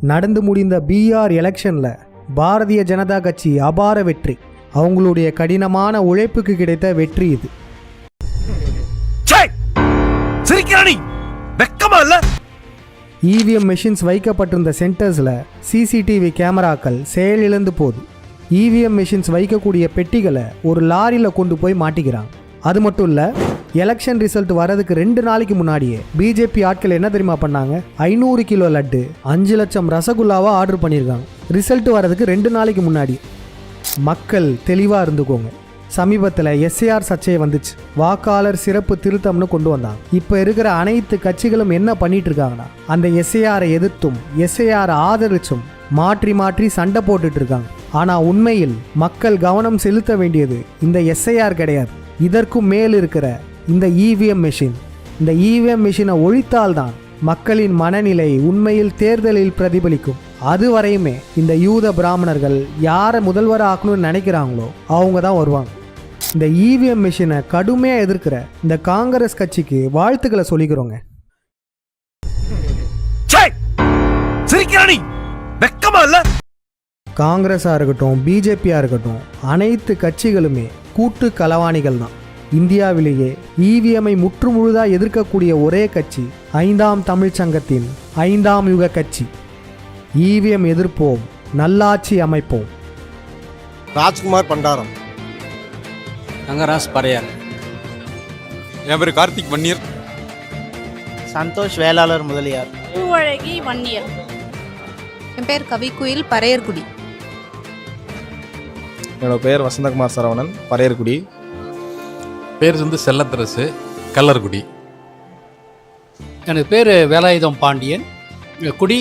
நடந்து முடிந்த பீகார் எலெக்ஷன்ல பாரதிய ஜனதா கட்சி அபார வெற்றி. அவங்களுடைய கடினமான உழைப்புக்கு கிடைத்த வெற்றி இது. இவிஎம் மெஷின்ஸ் வைக்கப்பட்டிருந்த சென்டர்ஸில் சிசிடிவி கேமராக்கள் செயலிழந்து போகுது. இவிஎம் மெஷின்ஸ் வைக்கக்கூடிய பெட்டிகளை ஒரு லாரியில் கொண்டு போய் மாட்டிக்கிறாங்க. அது மட்டும் இல்லை எலெக்ஷன் ரிசல்ட் வரதுக்கு ரெண்டு நாளைக்கு முன்னாடியே பிஜேபி ஆட்கள் என்ன தெரியுமா பண்ணாங்க? ஐநூறு கிலோ லட்டு அஞ்சு லட்சம் ரசகுல்லாவாக ஆர்டர் பண்ணியிருக்காங்க. ரிசல்ட் வரதுக்கு ரெண்டு நாளைக்கு முன்னாடி. மக்கள் தெளிவாக இருந்துக்கோங்க. சமீபத்தில் எஸ்ஏஆர் சர்ச்சை வந்துச்சு. வாக்காளர் சிறப்பு திருத்தம்னு கொண்டு வந்தாங்க. இப்போ இருக்கிற அனைத்து கட்சிகளும் என்ன பண்ணிட்டு இருக்காங்கன்னா அந்த எஸ்ஏஆரை எதிர்த்தும் எஸ்ஏஆரை ஆதரிச்சும் மாற்றி மாற்றி சண்டை போட்டுட்டு இருக்காங்க. ஆனால் உண்மையில் மக்கள் கவனம் செலுத்த வேண்டியது இந்த எஸ்ஐஆர் கிடையாது. இதற்கும் மேல் இருக்கிற இந்த இவிஎம் மெஷின் இந்த இவிஎம் மெஷினை ஒழித்தால்தான் மக்களின் மனநிலை உண்மையில் தேர்தலில் பிரதிபலிக்கும். அதுவரையுமே இந்த யூத பிராமணர்கள் யாரை முதல்வர் ஆக்கணும்னு நினைக்கிறாங்களோ அவங்க தான் வருவாங்க. இந்த இவிஎம் மிஷினை கடுமையாக எதிர்க்கிற இந்த காங்கிரஸ் கட்சிக்கு வாழ்த்துக்களை சொல்லிக்கிறோங்க. காங்கிரஸாக இருக்கட்டும் பிஜேபியாக இருக்கட்டும் அனைத்து கட்சிகளுமே கூட்டு களவாணிகள் தான் இந்தியாவிலேயே இவிஎம்ஐ முற்றுமுழுதாக எதிர்க்கக்கூடிய ஒரே கட்சி ஐந்தாம் தமிழ்ச் சங்கத்தின் ஐந்தாம் யுக கட்சி. இவிஎம் எதிர்ப்போம் நல்லாட்சி அமைப்போம். ராஜ்குமார் பண்டாரம். தங்கராஜ் பரையார் என் பேர் கார்த்திக் வன்னியர்? சந்தோஷ் வேளாளர் முதலியார். பூவழகி வன்னியர். என் பேர் கவிக்குயில் பறையர்குடி. என்னோட பேர் வசந்தகுமார் சரவணன் பரையர்குடி பேர் வந்து செல்லத்தரசு கல்லர்குடி. எனக்கு பேர் வேலாயுதம் பாண்டியன். குடி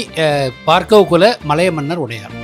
பார்க்கவுக்குல மலைய மன்னர் உடையார்.